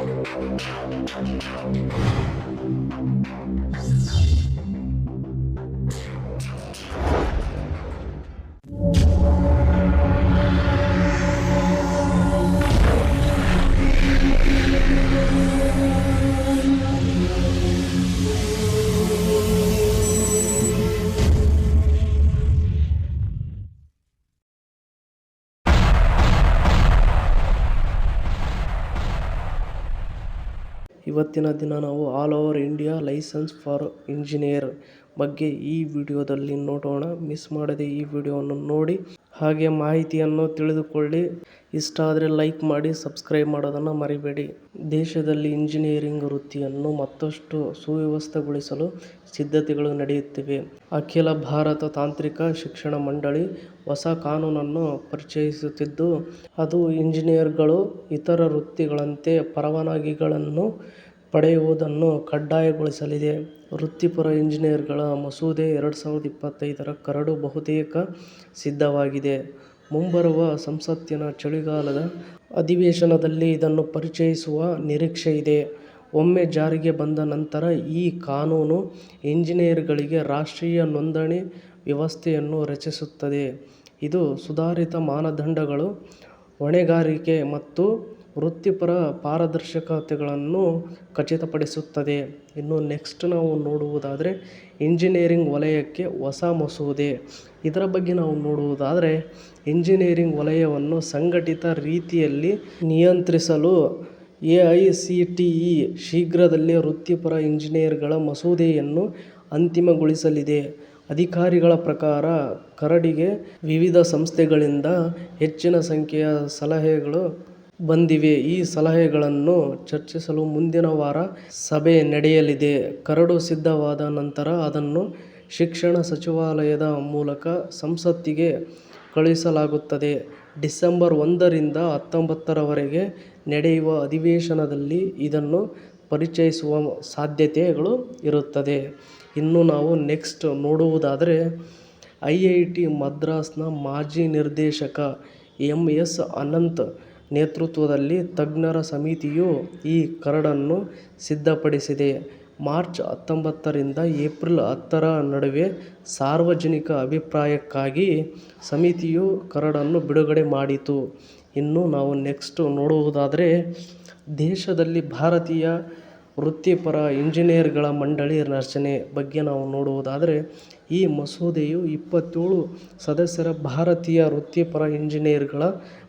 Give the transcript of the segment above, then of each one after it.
Thank you. ಇವತ್ತಿನ ದಿನ ನಾವು all over India licence for engineer ಬಗ್ಗೆ ಈ ವಿಡಿಯೋದಲ್ಲಿ ನೋಡೋಣ. ಮಿಸ್ ಮಾಡದೆ ಈ ವಿಡಿಯೋವನ್ನು ನೋಡಿ. ಹಾಗೆ ಮಾಹಿತಿಯನ್ನು ತಿಳಿದುಕೊಳ್ಳಿ. ಇಷ್ಟ ಆದರೆ ಲೈಕ್ ಮಾಡಿ, ಸಬ್ಸ್ಕ್ರೈಬ್ ಮಾಡೋದನ್ನು ಮರಿಬೇಡಿ. ದೇಶದಲ್ಲಿ ಇಂಜಿನಿಯರಿಂಗ್ ವೃತ್ತಿಯನ್ನು ಮತ್ತಷ್ಟು ಸುವ್ಯವಸ್ಥೆಗೊಳಿಸಲು ಸಿದ್ಧತೆಗಳು ನಡೆಯುತ್ತಿವೆ. ಅಖಿಲ ಭಾರತ ತಾಂತ್ರಿಕ ಶಿಕ್ಷಣ ಮಂಡಳಿ ಹೊಸ ಕಾನೂನನ್ನು ಪರಿಚಯಿಸುತ್ತಿದ್ದು, ಅದು ಇಂಜಿನಿಯರ್ಗಳು ಇತರ ವೃತ್ತಿಗಳಂತೆ ಪರವಾನಗಿಗಳನ್ನು ಪಡೆಯುವುದನ್ನು ಕಡ್ಡಾಯಗೊಳಿಸಲಿದೆ. ವೃತ್ತಿಪರ ಇಂಜಿನಿಯರ್ಗಳ ಮಸೂದೆ ಎರಡು ಸಾವಿರದ ಇಪ್ಪತ್ತೈದರ ಕರಡು ಬಹುತೇಕ ಸಿದ್ಧವಾಗಿದೆ. ಮುಂಬರುವ ಸಂಸತ್ತಿನ ಚಳಿಗಾಲದ ಅಧಿವೇಶನದಲ್ಲಿ ಇದನ್ನು ಪರಿಚಯಿಸುವ ನಿರೀಕ್ಷೆಯಿದೆ ಒಮ್ಮೆ ಜಾರಿಗೆ ಬಂದ ನಂತರ ಈ ಕಾನೂನು ಇಂಜಿನಿಯರ್ಗಳಿಗೆ ರಾಷ್ಟ್ರೀಯ ನೋಂದಣಿ ವ್ಯವಸ್ಥೆಯನ್ನು ರಚಿಸುತ್ತದೆ. ಇದು ಸುಧಾರಿತ ಮಾನದಂಡಗಳು, ಹೊಣೆಗಾರಿಕೆ ಮತ್ತು ವೃತ್ತಿಪರ ಪಾರದರ್ಶಕತೆಗಳನ್ನು ಖಚಿತಪಡಿಸುತ್ತದೆ. ಇನ್ನು ನೆಕ್ಸ್ಟ್ ನಾವು ನೋಡುವುದಾದರೆ ಇಂಜಿನಿಯರಿಂಗ್ ವಲಯಕ್ಕೆ ಹೊಸ ಮಸೂದೆ. ಇದರ ಬಗ್ಗೆ ನಾವು ನೋಡುವುದಾದರೆ ಇಂಜಿನಿಯರಿಂಗ್ ವಲಯವನ್ನು ಸಂಘಟಿತ ರೀತಿಯಲ್ಲಿ ನಿಯಂತ್ರಿಸಲು A I C T E ಶೀಘ್ರದಲ್ಲೇ ವೃತ್ತಿಪರ ಇಂಜಿನಿಯರ್ಗಳ ಮಸೂದೆಯನ್ನು ಅಂತಿಮಗೊಳಿಸಲಿದೆ. ಅಧಿಕಾರಿಗಳ ಪ್ರಕಾರ ಕರಡಿಗೆ ವಿವಿಧ ಸಂಸ್ಥೆಗಳಿಂದ ಹೆಚ್ಚಿನ ಸಂಖ್ಯೆಯ ಸಲಹೆಗಳು ಬಂದಿವೆ. ಈ ಸಲಹೆಗಳನ್ನು ಚರ್ಚಿಸಲು ಮುಂದಿನ ವಾರ ಸಭೆ ನಡೆಯಲಿದೆ. ಕರಡು ಸಿದ್ಧವಾದ ನಂತರ ಅದನ್ನು ಶಿಕ್ಷಣ ಸಚಿವಾಲಯದ ಮೂಲಕ ಸಂಸತ್ತಿಗೆ ಕಳುಹಿಸಲಾಗುತ್ತದೆ. ಡಿಸೆಂಬರ್ ಒಂದರಿಂದ ಹತ್ತೊಂಬತ್ತರವರೆಗೆ ನಡೆಯುವ ಅಧಿವೇಶನದಲ್ಲಿ ಇದನ್ನು ಪರಿಚಯಿಸುವ ಸಾಧ್ಯತೆಗಳು ಇರುತ್ತದೆ. ಇನ್ನು ನಾವು ನೆಕ್ಸ್ಟ್ ನೋಡುವುದಾದರೆ ಐ ಐ ಟಿ ಮದ್ರಾಸ್ನ ಮಾಜಿ ನಿರ್ದೇಶಕ ಎಂ ಎಸ್ ಅನಂತ್ ನೇತೃತ್ವದಲ್ಲಿ ತಜ್ಞರ ಸಮಿತಿಯು ಈ ಕರಡನ್ನು ಸಿದ್ಧಪಡಿಸಿದೆ. ಮಾರ್ಚ್ ಹತ್ತೊಂಬತ್ತರಿಂದ ಏಪ್ರಿಲ್ ಹತ್ತರ ನಡುವೆ ಸಾರ್ವಜನಿಕ ಅಭಿಪ್ರಾಯಕ್ಕಾಗಿ ಸಮಿತಿಯು ಕರಡನ್ನು ಬಿಡುಗಡೆ ಮಾಡಿತು. ಇನ್ನು ನಾವು ನೆಕ್ಸ್ಟು ನೋಡುವುದಾದರೆ, ದೇಶದಲ್ಲಿ ಭಾರತೀಯ ವೃತ್ತಿಪರ ಇಂಜಿನಿಯರ್ಗಳ ಮಂಡಳಿ ರಚನೆ ಬಗ್ಗೆ ನಾವು ನೋಡುವುದಾದರೆ, ಈ ಮಸೂದೆಯು ಇಪ್ಪತ್ತೇಳು ಸದಸ್ಯರ ಭಾರತೀಯ ವೃತ್ತಿಪರ ಇಂಜಿನಿಯರ್ಗಳ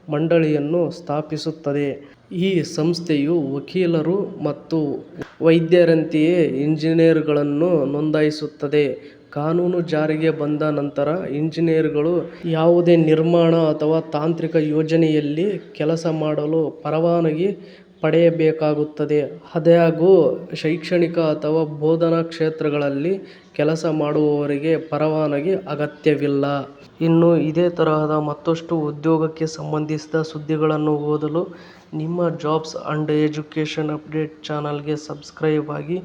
ಮಂಡಳಿಯನ್ನು ಸ್ಥಾಪಿಸುತ್ತದೆ. ಈ ಸಂಸ್ಥೆಯು ವಕೀಲರು ಮತ್ತು ವೈದ್ಯರಂತೆಯೇ ಇಂಜಿನಿಯರ್ಗಳನ್ನು ನೋಂದಾಯಿಸುತ್ತದೆ. ಕಾನೂನು ಜಾರಿಗೆ ಬಂದ ನಂತರ ಇಂಜಿನಿಯರ್ಗಳು ಯಾವುದೇ ನಿರ್ಮಾಣ ಅಥವಾ ತಾಂತ್ರಿಕ ಯೋಜನೆಯಲ್ಲಿ ಕೆಲಸ ಮಾಡಲು ಪರವಾನಗಿ ಪಡೆಯಬೇಕಾಗುತ್ತದೆ. ಆದಾಗ್ಯೂ ಶೈಕ್ಷಣಿಕ ಅಥವಾ ಬೋಧನಾ ಕ್ಷೇತ್ರಗಳಲ್ಲಿ ಕೆಲಸ ಮಾಡುವವರಿಗೆ ಪರವಾನಗಿ ಅಗತ್ಯವಿಲ್ಲ. ಇನ್ನು ಇದೇ ತರಹದ ಮತ್ತಷ್ಟು ಉದ್ಯೋಗಕ್ಕೆ ಸಂಬಂಧಿಸಿದ ಸುದ್ದಿಗಳನ್ನು ಓದಲು ನಿಮ್ಮ ಜಾಬ್ಸ್ ಆ್ಯಂಡ್ ಎಜುಕೇಷನ್ ಅಪ್ಡೇಟ್ ಚಾನಲ್ಗೆ ಸಬ್ಸ್ಕ್ರೈಬ್ ಆಗಿ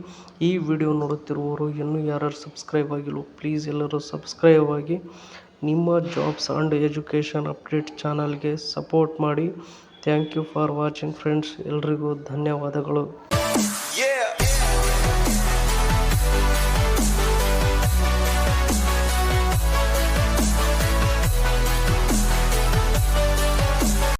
ಈ ವಿಡಿಯೋ ನೋಡುತ್ತಿರುವವರು ಇನ್ನೂ ಯಾರ್ಯಾರು ಸಬ್ಸ್ಕ್ರೈಬ್ ಆಗಿಲ್ಲ, ಪ್ಲೀಸ್ ಎಲ್ಲರೂ ಸಬ್ಸ್ಕ್ರೈಬ್ ಆಗಿ ನಿಮ್ಮ ಜಾಬ್ಸ್ ಆ್ಯಂಡ್ ಎಜುಕೇಷನ್ ಅಪ್ಡೇಟ್ ಚಾನಲ್ಗೆ ಸಪೋರ್ಟ್ ಮಾಡಿ. Thank you for watching friends. ಎಲ್ರಿಗೂ ಧನ್ಯವಾದಗಳು.